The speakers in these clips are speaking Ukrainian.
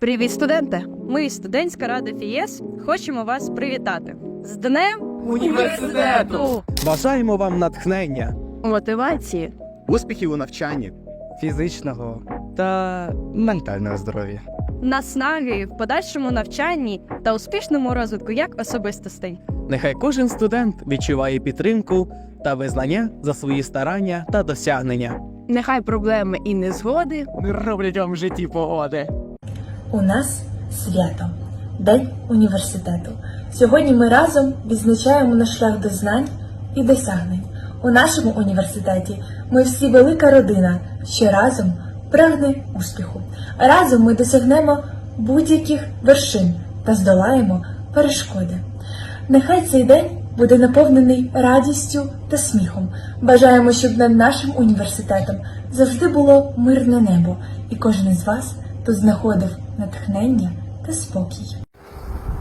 Привіт, студенти! Ми, студентська рада ФІЄС, хочемо вас привітати з Днем Університету! Бажаємо вам натхнення, мотивації. успіхів у навчанні. фізичного та ментального здоров'я. наснаги в подальшому навчанні та успішному розвитку як особистостей. Нехай кожен студент відчуває підтримку та визнання за свої старання та досягнення. Нехай проблеми і незгоди Не роблять вам в житті погоди. У нас свято День університету. Сьогодні ми разом відзначаємо наш шлях до знань і досягнень. У нашому університеті ми всі велика родина, що разом прагне успіху. Разом ми досягнемо будь-яких вершин та здолаємо перешкоди. Нехай цей день буде наповнений радістю та сміхом. Бажаємо, щоб над нашим університетом завжди було мирне небо, і кожен із вас тут знаходив натхнення та спокій.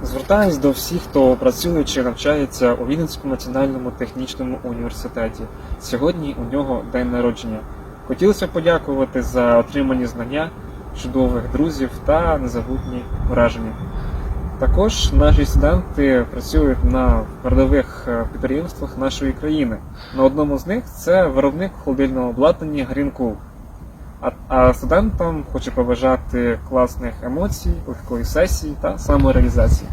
Звертаюсь до всіх, хто працює чи навчається у Вінницькому національному технічному університеті. Сьогодні у нього день народження. Хотілося подякувати за отримані знання, чудових друзів та незабутні враження. Також наші студенти працюють на передових е, підприємствах нашої країни. На одному з них це виробник холодильного обладнання Green а, студентам хочу побажати класних емоцій, легкої сесії та самореалізації.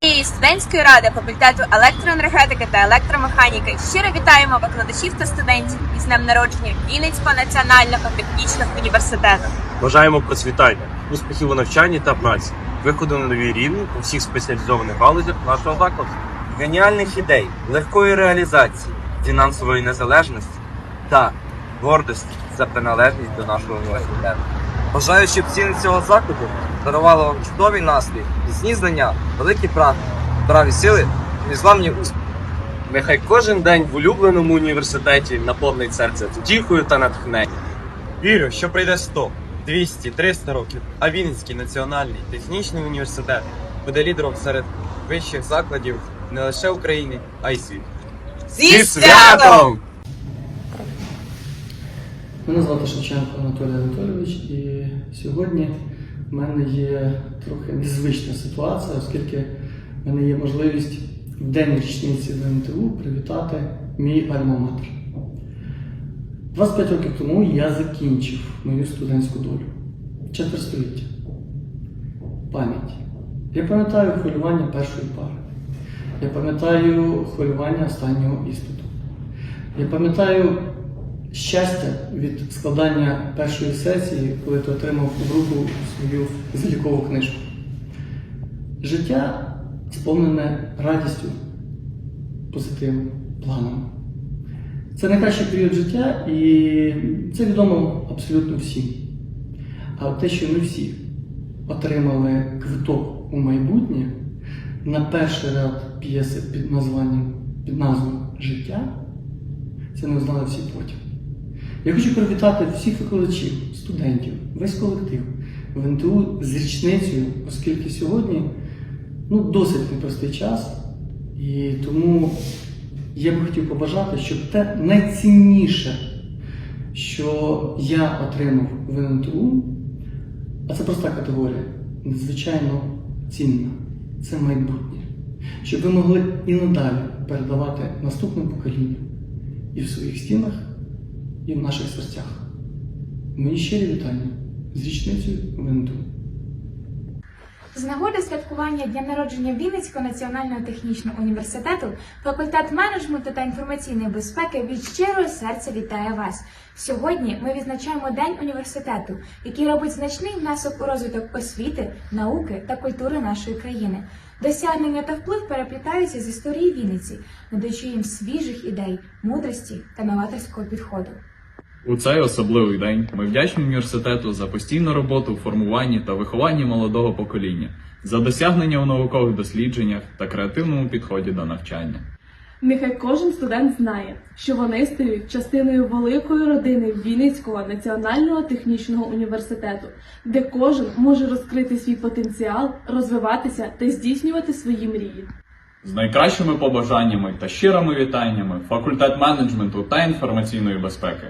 І студентської ради факультету електроенергетики та електромеханіки щиро вітаємо викладачів та студентів із днем народження Вінницького національного технічного університету. Бажаємо процвітання, успіхів у навчанні та праці, виходу на нові рівні у всіх спеціалізованих галузях нашого закладу. геніальних ідей, легкої реалізації, фінансової незалежності та гордості за приналежність до нашого університету. Бажаю, щоб ціни цього закладу дарували вам чудовий настрій, міцні знання, великі прагнення, здраві сили і незламні успіхи. Нехай кожен день в улюбленому університеті наповнить серце втіхою та натхненням. Вірю, що прийде 100, 200, 300 років, а Вінницький національний технічний університет буде лідером серед вищих закладів не лише України, а й світу. Зі святом! Мене звати Шевченко Анатолій Анатолійович, і сьогодні в мене є трохи незвична ситуація, оскільки в мене є можливість в день річниці ВНТУ привітати мій альма-матер. 25 років тому я закінчив мою студентську долю. Четверть століття. Пам'ять. Я пам'ятаю хвилювання першої пари. Я пам'ятаю хвилювання останнього іспиту. Я пам'ятаю щастя від складання першої сесії, коли ти отримав в руку свою залікову книжку. Життя сповнене радістю, позитивом, планами. Це найкращий період життя, і це відомо абсолютно всім. А те, що ми всі отримали квиток у майбутнє на перший ряд п'єси під названням під назвою Життя, це не знали всі потім. Я хочу привітати всіх викладачів, студентів, весь колектив в НТУ з річницею, оскільки сьогодні ну, досить непростий час. І тому я би хотів побажати, щоб те найцінніше, що я отримав в НТУ, а це проста категорія, надзвичайно цінна, це майбутнє. Щоб ви могли і надалі передавати наступним поколінням і в своїх стінах, і в наших серцях. Мої щирі вітання з річницею ВНТУ. З нагоди святкування дня народження Вінницького національного технічного університету факультет менеджменту та інформаційної безпеки від щирого серця вітає вас. Сьогодні ми відзначаємо День університету, який робить значний внесок у розвиток освіти, науки та культури нашої країни. Досягнення та вплив переплітаються з історії Вінниці, надаючи їм свіжих ідей, мудрості та новаторського підходу. У цей особливий день ми вдячні університету за постійну роботу у формуванні та вихованні молодого покоління, за досягнення у наукових дослідженнях та креативному підході до навчання. Нехай кожен студент знає, що вони стають частиною великої родини Вінницького національного технічного університету, де кожен може розкрити свій потенціал, розвиватися та здійснювати свої мрії. З найкращими побажаннями та щирими вітаннями факультет менеджменту та інформаційної безпеки.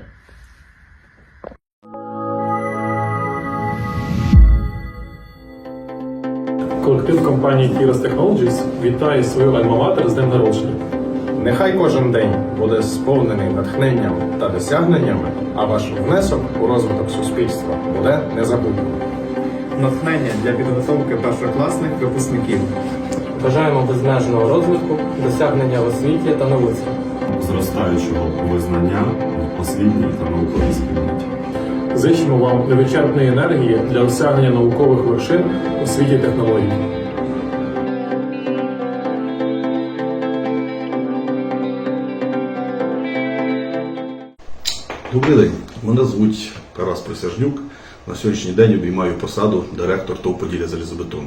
Колектив компанії Kiros Technologies вітає свою альма-матер з днем народження. Нехай кожен день буде сповнений натхненням та досягненнями, а ваш внесок у розвиток суспільства буде незабутнім. Натхнення для підготовки першокласних випускників. Бажаємо безмежного розвитку, досягнення в освіті та науці. зростаючого визнання в освітній та науковій спільноті. Зичимо вам невичерпної енергії для осягнення наукових вершин у світі технологій. Добрий день, мене звуть Тарас Присяжнюк. На сьогоднішній день обіймаю посаду директор ТОВ Поділля залізобетон.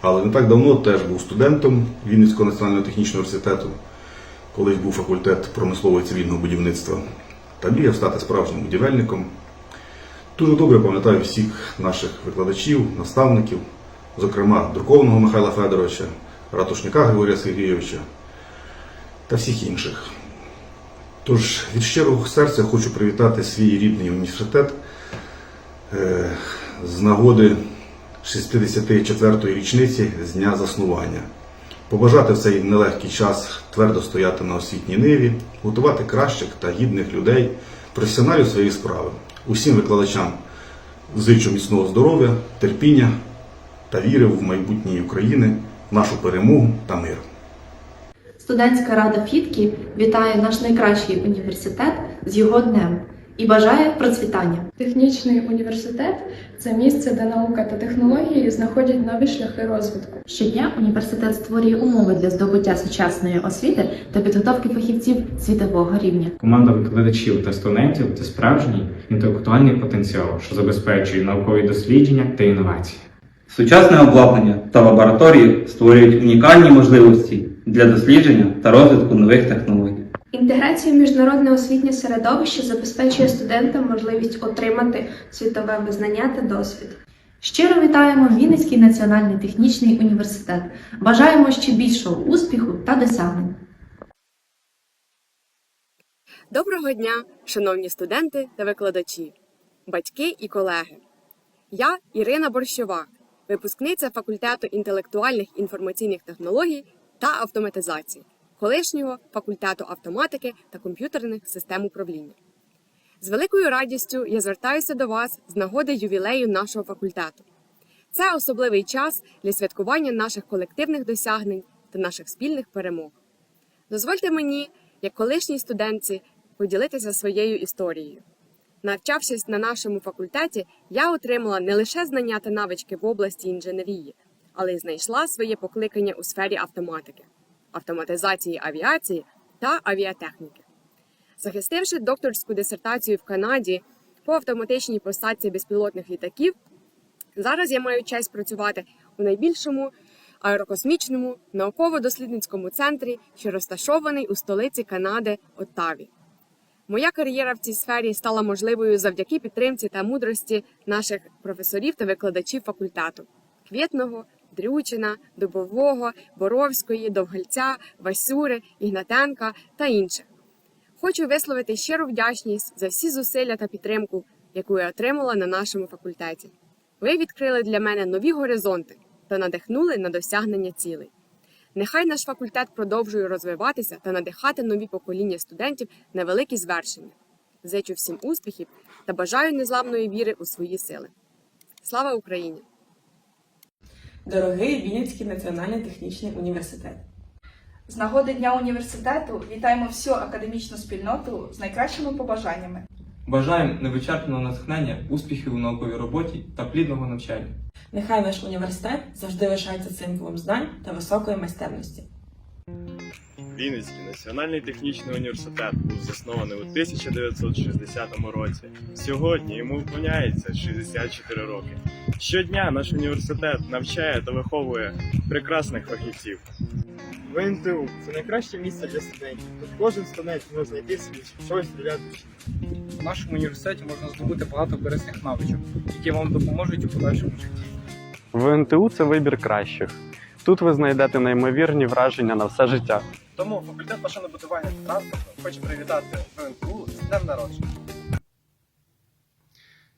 Але не так давно теж був студентом Вінницького національного технічного університету, колись був факультет промислового цивільного будівництва та мріяв стати справжнім будівельником. Дуже добре пам'ятаю всіх наших викладачів, наставників, зокрема друковного Михайла Федоровича, ратушника Григорія Сергійовича та всіх інших. Тож від щирого серця хочу привітати свій рідний університет е, з нагоди 64-ї річниці з дня заснування. Побажати в цей нелегкий час твердо стояти на освітній ниві, готувати кращих та гідних людей, професіоналів своєї справи. Усім викладачам зичу міцного здоров'я, терпіння та віри в майбутнє України, нашу перемогу та мир. Студентська рада Фітки вітає наш найкращий університет з його днем і бажає процвітання. Технічний університет це місце, де наука та технології знаходять нові шляхи розвитку. Щодня університет створює умови для здобуття сучасної освіти та підготовки фахівців світового рівня. Команда викладачів та студентів це справжній інтелектуальний потенціал, що забезпечує наукові дослідження та інновації. Сучасне обладнання та лабораторії створюють унікальні можливості для дослідження та розвитку нових технологій. Інтеграція в міжнародне освітнє середовище забезпечує студентам можливість отримати світове визнання та досвід. Щиро вітаємо Вінницький національний технічний університет. Бажаємо ще більшого успіху та досягнень. Доброго дня, шановні студенти та викладачі, батьки і колеги. Я Ірина Борщова, випускниця факультету інтелектуальних інформаційних технологій та автоматизації, колишнього факультету автоматики та комп'ютерних систем управління. З великою радістю я звертаюся до вас з нагоди ювілею нашого факультету. Це особливий час для святкування наших колективних досягнень та наших спільних перемог. Дозвольте мені, як колишній студентці, поділитися своєю історією. Навчавшись на нашому факультеті, я отримала не лише знання та навички в області інженерії, але й знайшла своє покликання у сфері автоматики, автоматизації авіації та авіатехніки. Захистивши докторську дисертацію в Канаді по автоматичній посадці безпілотних літаків, зараз я маю честь працювати у найбільшому аерокосмічному науково-дослідницькому центрі, що розташований у столиці Канади Оттаві. Моя кар'єра в цій сфері стала можливою завдяки підтримці та мудрості наших професорів та викладачів факультету Квітного, Дрючина, Дубового, Боровської, Довгальця, Васюри, Ігнатенка та інших. Хочу висловити щиру вдячність за всі зусилля та підтримку, яку я отримала на нашому факультеті. Ви відкрили для мене нові горизонти та надихнули на досягнення цілей. Нехай наш факультет продовжує розвиватися та надихати нові покоління студентів на великі звершення. Зичу всім успіхів та бажаю незламної віри у свої сили. Слава Україні! Дорогий Вінницький національний технічний університет. З нагоди Дня університету вітаємо всю академічну спільноту з найкращими побажаннями. Бажаємо невичерпного натхнення, успіхів у науковій роботі та плідного навчання. Нехай наш університет завжди лишається символом знань та високої майстерності. Вінницький національний технічний університет був заснований у 1960 році. Сьогодні йому виповняється 64 роки. Щодня наш університет навчає та виховує прекрасних фахівців. ВНТУ це найкраще місце для студентів. Тут кожен студент може знайти собі щось для душі. У нашому університеті можна здобути багато корисних навичок, які вам допоможуть у подальшому житті. ВНТУ це вибір кращих. Тут ви знайдете неймовірні враження на все життя. Тому факультет машинобудування та транспорту хоче привітати ВНТУ з днем народження.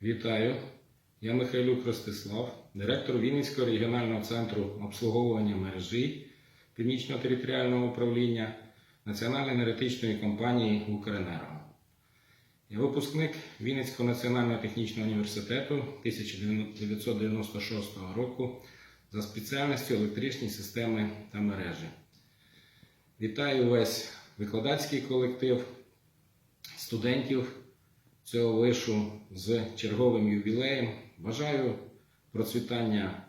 Вітаю! Я Михайлюк Ростислав, директор Вінницького регіонального центру обслуговування мережі Північного територіального управління Національної енергетичної компанії Укренерго. Я випускник Вінницького національного технічного університету 1996 року за спеціальністю електричні системи та мережі. Вітаю весь викладацький колектив, студентів цього вишу з черговим ювілеєм. Бажаю процвітання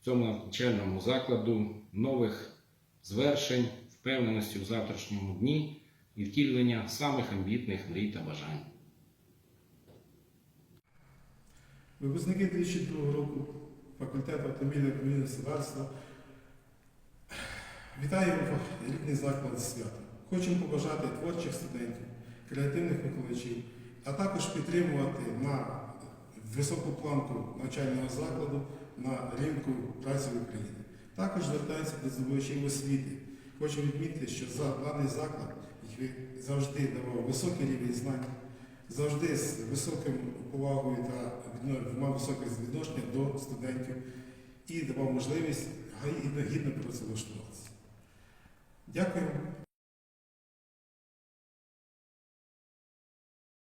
цьому навчальному закладу, нових звершень, впевненості в завтрашньому дні і втілення самих амбітних мрій та бажань. Випускники 2002 року факультету управління господарства. Вітаю рідний заклад свята. Хочемо побажати творчих студентів, креативних викладачів, а також підтримувати на високу планку навчального закладу на ринку праці в Україні. Також звертаємося до здобувачів освіти. Хочу відмітити, що за даний заклад завжди давав високий рівень знань, завжди з високим повагою та мав високе відношення до студентів і давав можливість гідно працевлаштуватися. Дякую